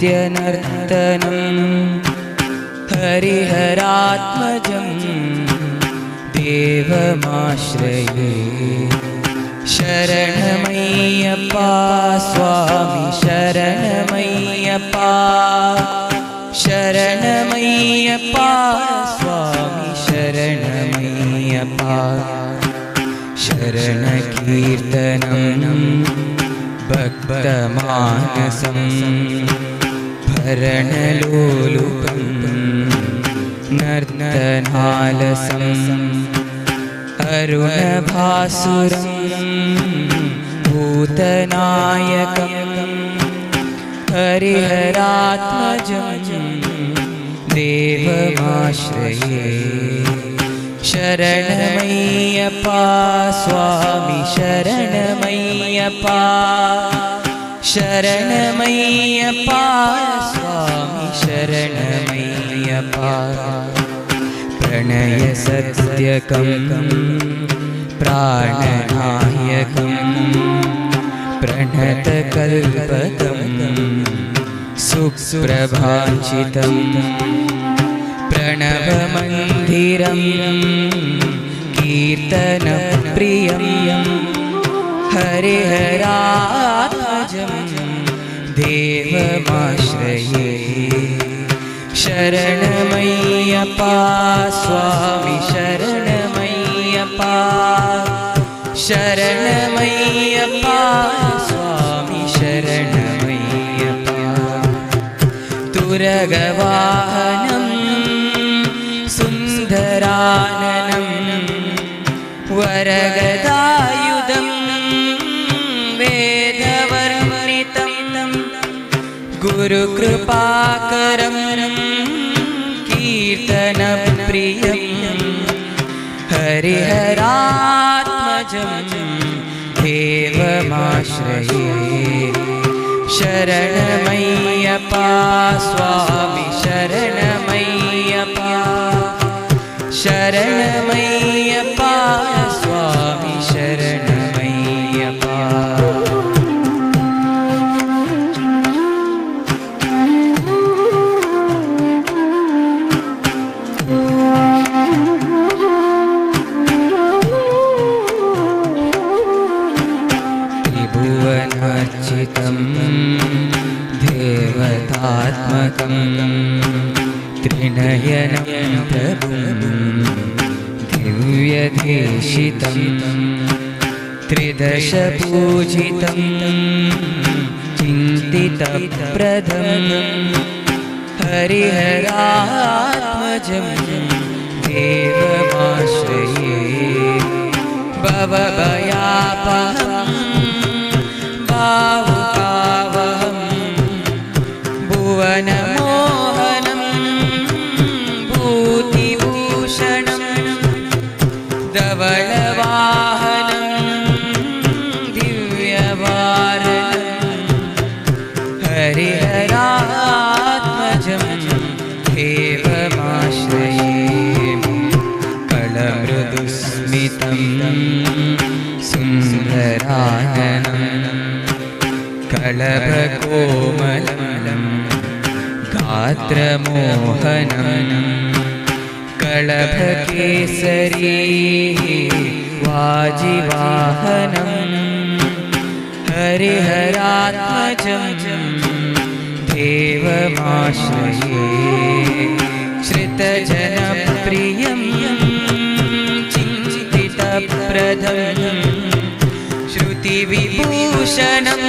त्यनर्तनं हरिहरात्मजं देवमाश्रये शरणमय्यपा स्वामि शरणमय्यपा शरणमय्यपा स्वामि शरणमय्यपा शरणकीर्तनं भक्मानसम् शरणलोलु नर्ननालसिं अर्वभासुसिं भूतनायकम् हरिहराताजा देवमाश्रये शरणमय्यपा स्वामि शरणमय्यपा शरणमय्यपा पा पा प्रणयसत्यकम् प्रणत प्रणतकल्पकम् सुख प्रणवमन्दिरं कीर्तनप्रियरियं हरे हरे ശരണമയ്യപ്പാ സ്വാമി ശരണമയ്യപ്പാ ശരണമയ്യപ്പാ സ്വാമി ശരണമയ്യപ്പാ തുരഗവാഹനം സുന്ദരാനനം വരഗതായുധം വേദവർണിതം ഗുരുകൃപാകരം പ്രിയം ഹരിഹരാത്മജം ദേവമാശ്രയേ ശരണമയ്യപ്പ സ്വാമി ശരണമ चितं देवतात्मकं त्रिनयनं प्रभुं दिव्यदेशितं त्रिदशपूजितं चिन्तितप्रदं हरिहरात्मजं देवमाश्रये भवभयापहम् हन दिव्यवार हरिहराजनं देवमाश्रये कलहृदुस्मितं न सुन्दरायनं कलर कोमलमलं കളഭകേസരീ വാജിവാഹനം ഹരിഹരാത്മജം ദേവമാശ്രയേ श्रितजनप्रियं चिञ्चितप्रदं श्रुतिविभूषणम्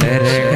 शरण